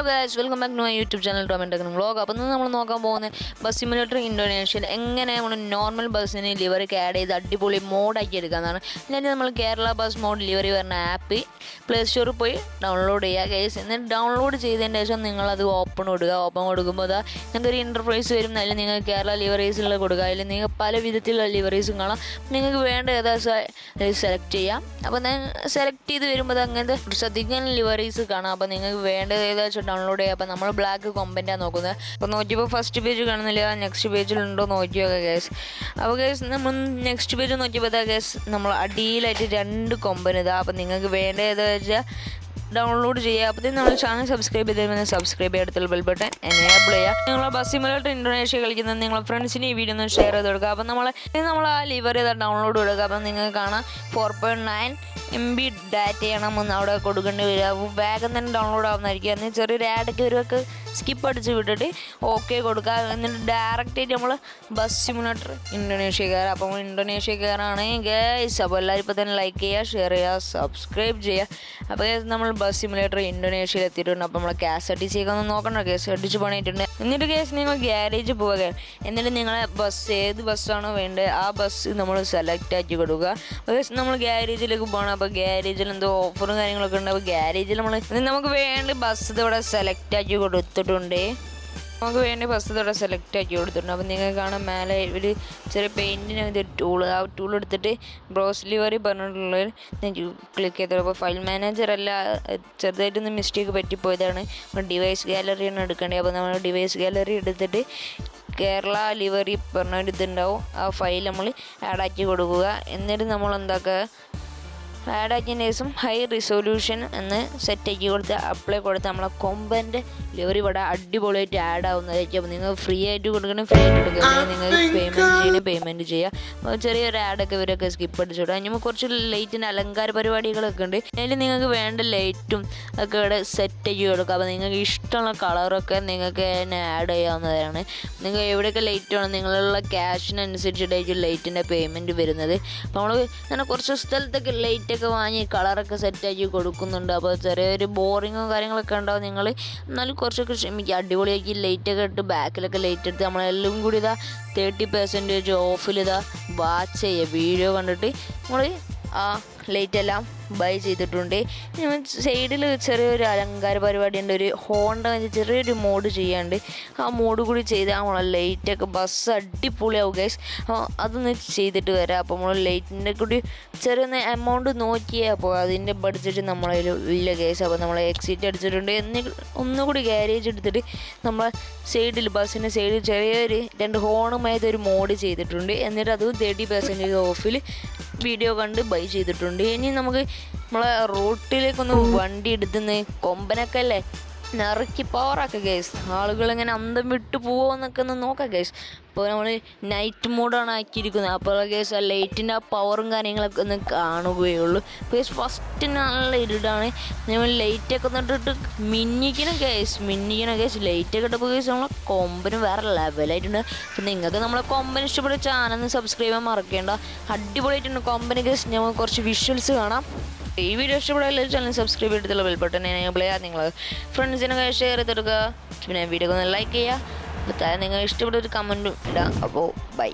Hello guys welcome back to my YouTube channel ടോമൻ technic vlog അപ്പോൾ നമ്മൾ നോക്കാൻ പോകുന്നത് ബസ് സിമുലേറ്റർ ഇൻഡോനേഷ്യയിൽ എങ്ങനെ നമ്മൾ നോർമൽ ബസ്സിന് ലിവറിക്ക് ആഡ് ചെയ്ത് അടിപൊളി മോഡാക്കി എടുക്കാമെന്നാണ് ഞാൻ നമ്മൾ കേരള ബസ് മോഡ് ലിവറി വരുന്ന ആപ്പ് പ്ലേ സ്റ്റോറിൽ പോയി ഡൗൺലോഡ് ചെയ്യുക ഗൈസ് എന്നിട്ട് ഡൗൺലോഡ് ചെയ്തതിന് ശേഷം നിങ്ങളത് ഓപ്പൺ കൊടുക്കുക. ഓപ്പൺ കൊടുക്കുമ്പോൾ അതാ ഒരു ഇന്റർപ്രൈസ് വരും. അതിൽ നിങ്ങൾ കേരള ലിവറീസിലുള്ള കൊടുക്കുക. അല്ലെങ്കിൽ നിങ്ങൾ പല വിധത്തിലുള്ള ലിവറീസും കാണാം. നിങ്ങൾക്ക് വേണ്ട ഏതാ സെലക്ട് ചെയ്യാം. അപ്പോൾ സെലക്ട് ചെയ്ത് വരുമ്പോൾ അങ്ങനത്തെ ശ്രദ്ധിക്കാൻ ലിവറീസ് കാണാം. അപ്പോൾ നിങ്ങൾക്ക് വേണ്ടത് ഏതാ ഡൗൺലോഡ് ചെയ്യുക. അപ്പോൾ നമ്മൾ ബ്ലാക്ക് കൊമ്പന്റാണ് നോക്കുന്നത്. അപ്പോൾ നോക്കിയപ്പോൾ ഫസ്റ്റ് പേജ് കാണുന്നില്ല. നെക്സ്റ്റ് പേജിലുണ്ടോ നോക്കിയൊക്കെ ഗ്യാസ് അപ്പോൾ ഗ്യാസ് നമ്മൾ നെക്സ്റ്റ് പേജ് നോക്കിയപ്പോൾ ഗ്യാസ് നമ്മൾ അടിയിലായിട്ട് രണ്ട് കൊമ്പൻ ഇതാ. അപ്പോൾ നിങ്ങൾക്ക് വേണ്ട ഏതാ വെച്ചാൽ ഡൗൺലോഡ് ചെയ്യുക അപ്പോഴത്തേക്കും നമ്മൾ ചാനൽ സബ്സ്ക്രൈബ് ചെയ്തതിന് സബ്സ്ക്രൈബ് ചെയ്തിട്ടുള്ള ബെൽ ബട്ടൺ എനേബിൾ ചെയ്യുക. നിങ്ങൾ ബസ് സിമുലേറ്റർ ഇൻഡോനേഷ്യ കളിക്കുന്നത് നിങ്ങളെ ഫ്രണ്ട്സിന് ഈ വീഡിയോ ഒന്ന് ഷെയർ ചെയ്ത് കൊടുക്കുക. അപ്പം നമ്മൾ നമ്മൾ ആ ലിവർ ചെയ്ത ഡൗൺലോഡ് കൊടുക്കുക. അപ്പം നിങ്ങൾക്ക് കാണാം. Four point nine M B ഡാറ്റയാണ് നമ്മൾ അവിടെ കൊടുക്കേണ്ടി വരിക വേഗം തന്നെ ഡൗൺലോഡ് ആവുന്നതായിരിക്കും. എന്നാൽ ചെറിയൊരു ആഡൊക്കെ ഒരുവൊക്കെ സ്കിപ്പ് അടിച്ച് വിട്ടിട്ട് ഓക്കെ കൊടുക്കുക. എന്നിട്ട് ഡയറക്റ്റ് ആയിട്ട് നമ്മൾ ബസ് സിമുലേറ്റർ ഇൻഡോനേഷ്യ കയറുക അപ്പോൾ ഇൻഡോനേഷ്യ കയറാണ് ഗേസ് അപ്പോൾ എല്ലാവരും ഇപ്പോൾ തന്നെ ലൈക്ക് ചെയ്യുക ഷെയർ ചെയ്യുക സബ്സ്ക്രൈബ് ചെയ്യുക. അപ്പോൾ നമ്മൾ ബസ് സിമുലേറ്റർ ഇൻഡോനേഷ്യയിൽ എത്തിയിട്ടുണ്ട്. അപ്പോൾ നമ്മൾ കെ എസ് ആർ ഒന്ന് നോക്കണം കെ എസ് പണിയിട്ടുണ്ട്. എന്നിട്ട് കേസ് നിങ്ങൾ ഗ്യാരേജ് പോവുക എന്നിട്ട് നിങ്ങളെ ബസ് ഏത് ബസ്സാണോ വേണ്ടത് ആ ബസ് നമ്മൾ സെലക്ട് ആക്കി കൊടുക്കുക. guys, നമ്മൾ ഗ്യാരേജിലേക്ക് പോകണം. അപ്പോൾ ഗ്യാരേജിൽ എന്തോ ഓഫറും കാര്യങ്ങളൊക്കെ ഉണ്ട്. അപ്പോൾ ഗ്യാരേജിൽ നമ്മൾ നമുക്ക് വേണ്ട ബസ് ഇവിടെ സെലക്ട് ആക്കി കൊടുത്തിട്ടുണ്ട്. നമുക്ക് വേണ്ടി ബസ് ഇവിടെ സെലക്ട് ആക്കി കൊടുത്തിട്ടുണ്ട്. അപ്പോൾ നിങ്ങൾക്ക് കാണാൻ മേലെ ഒരു ചെറിയ പെയിന്റിന് ഒരു ടൂൾ ആ ടൂൾ എടുത്തിട്ട് ബ്രോസ് ലിവറി പറഞ്ഞിട്ടുള്ളത് ക്ലിക്ക് ചെയ്തത് അപ്പോൾ ഫയൽ മാനേജർ അല്ല ചെറുതായിട്ടൊന്ന് മിസ്റ്റേക്ക് പറ്റിപ്പോയതാണ്. ഡിവൈസ് ഗാലറിയാണ് എടുക്കേണ്ടത് അപ്പോൾ നമ്മൾ ഡിവൈസ് ഗാലറി എടുത്തിട്ട് കേരള ലിവറി പറഞ്ഞ ഒരു ഇതുണ്ടാവും ആ ഫയൽ നമ്മൾ ആഡ് ആക്കി കൊടുക്കുക. എന്നിട്ട് നമ്മൾ എന്താക്കുക ആഡ് അജിനേഴ്സും ഹൈ റിസൊല്യൂഷൻ എന്ന് സെറ്റ് ആക്കി കൊടുത്ത് അപ്ലൈ കൊടുത്ത് നമ്മളെ കൊമ്പന്റെ ലിവറി ഇവിടെ അടിപൊളിയായിട്ട് ആഡ് ആവുന്നതായിരിക്കും. അപ്പോൾ നിങ്ങൾ ഫ്രീ ആയിട്ട് കൊടുക്കണം ഫ്രീ ആയിട്ട് കൊടുക്കണം നിങ്ങൾ പേയ്മെന്റ് ചെയ്യണം പേയ്മെന്റ് ചെയ്യുക അപ്പോൾ ചെറിയൊരു ആഡൊക്കെ ഇവരൊക്കെ സ്കിപ്പ് അടിച്ചു വിടുക നമ്മൾ കുറച്ച് ലൈറ്റിന്റെ അലങ്കാര പരിപാടികളൊക്കെ ഉണ്ട്. അതിൽ നിങ്ങൾക്ക് വേണ്ട ലൈറ്റും ഒക്കെ ഇവിടെ സെറ്റ് ആക്കി കൊടുക്കുക അപ്പോൾ നിങ്ങൾക്ക് ഇഷ്ടമുള്ള കളറൊക്കെ നിങ്ങൾക്ക് തന്നെ ആഡ് ചെയ്യാവുന്നതാണ്. നിങ്ങൾ എവിടെയൊക്കെ ലൈറ്റ് വേണം നിങ്ങളുള്ള ക്യാഷിനനുസരിച്ചിട്ടായിരിക്കും ലൈറ്റിന്റെ പേയ്മെന്റ് വരുന്നത്. അപ്പോൾ നമ്മൾ അങ്ങനെ കുറച്ച് സ്ഥലത്തൊക്കെ ലൈറ്റൊക്കെ വാങ്ങി കളറൊക്കെ സെറ്റാക്കി കൊടുക്കുന്നുണ്ട്. അപ്പോൾ ചെറിയൊരു ബോറിങ്ങും കാര്യങ്ങളൊക്കെ ഉണ്ടാവും. നിങ്ങൾ എന്നാലും കുറച്ചൊക്കെ ക്ഷമിക്കുക അടിപൊളിയാക്കി ലൈറ്റൊക്കെ ഇട്ട് ബാക്കിലൊക്കെ ലൈറ്റ് എടുത്ത് നമ്മളെല്ലാം കൂടി ഇതാ തേർട്ടി പെർസെന്റേജ് ഓഫിൽ ഇതാ വാച്ച് ചെയ്യുക. വീഡിയോ കണ്ടിട്ട് നമ്മൾ ആ ലൈറ്റ് എല്ലാം ബൈ ചെയ്തിട്ടുണ്ട്. സൈഡിൽ ചെറിയൊരു അലങ്കാര പരിപാടി ഉണ്ട് ഒരു ഹോണ്ട ചെറിയൊരു മോഡ് ചെയ്യാണ്ട് ആ മോഡ് കൂടി ചെയ്താൽ നമ്മളെ ലൈറ്റൊക്കെ ബസ് അടിപൊളിയാവും ഗൈസ് അതൊന്ന് ചെയ്തിട്ട് വരാം. അപ്പോൾ നമ്മൾ ലൈറ്റിന്റെ കൂടി ചെറിയൊന്ന് എമൗണ്ട് നോക്കിയാൽ അപ്പോൾ അതിന്റെ ബഡ്ജറ്റ് നമ്മളെ ഇല്ല ഗൈസ് അപ്പോൾ നമ്മൾ എക്സിറ്റ് അടിച്ചിട്ടുണ്ട്. എന്നി ഒന്നുകൂടി ഗാരേജ് എടുത്തിട്ട് നമ്മൾ സൈഡിൽ ബസ്സിന്റെ സൈഡിൽ ചെറിയൊരു രണ്ട് ഹോണുമായത് ഒരു മോഡ് ചെയ്തിട്ടുണ്ട്. എന്നിട്ട് അത് തേർട്ടി പെർസെന്റേജ് ഓഫിൽ വീഡിയോ കണ്ട് ബൈ ചെയ്തിട്ടുണ്ട്. ഇനി നമുക്ക് നമ്മളെ റൂട്ടിലേക്കൊന്ന് വണ്ടി എടുത്തുനിന്ന് കൊമ്പനൊക്കെ അല്ലേ? നിറക്കി പവറാക്കുക ഗൈസ് ആളുകൾ ഇങ്ങനെ അന്തം വിട്ട് എന്നൊക്കെ ഒന്ന് നോക്കാം ഗൈസ് അപ്പോൾ നമ്മൾ നൈറ്റ് മോഡാണ് ആക്കിയിരിക്കുന്നത്. അപ്പോൾ ഗൈസ് ആ ലൈറ്റിന്റെ ആ പവറും കാര്യങ്ങളൊക്കെ ഒന്ന് കാണുകയുള്ളൂ ഗൈസ് ഫസ്റ്റ് നല്ല ഇരുടാണ്. നമ്മൾ ലൈറ്റൊക്കെ ഒന്നിട്ടിട്ട് മിന്നിക്കണം ഗൈസ് മിന്നിക്കണം ഗൈസ് ലൈറ്റൊക്കെ ഇട്ടപ്പോൾ ഗൈസ് നമ്മളെ കൊമ്പന് വേറെ ലെവലായിട്ടുണ്ട് അപ്പോൾ നിങ്ങൾക്ക് നമ്മളെ കൊമ്പന് ഇഷ്ടപ്പെട്ട ചാനൽ സബ്സ്ക്രൈബ് ചെയ്യാൻ മറക്കേണ്ട. അടിപൊളിയായിട്ടുണ്ട് കൊമ്പന് ഗൈസ് ഞങ്ങൾ കുറച്ച് വിഷ്വൽസ് കാണാം. ഈ വീഡിയോ ഇഷ്ടപ്പെടാൻ ചാനൽ സബ്സ്ക്രൈബ് ചെയ്തിട്ടുള്ള ബെൽ ബട്ടൺ എനേബിൾ ചെയ്യുക നിങ്ങൾ ഫ്രണ്ട്സിനൊക്കെ ഷെയർ ചെയ്തെടുക്കുക പിന്നെ വീഡിയോ ഒന്ന് ലൈക്ക് ചെയ്യുക. താഴെ നിങ്ങൾ ഇഷ്ടപ്പെട്ട ഒരു കമന്റും ഇടാം. അപ്പോൾ ബൈ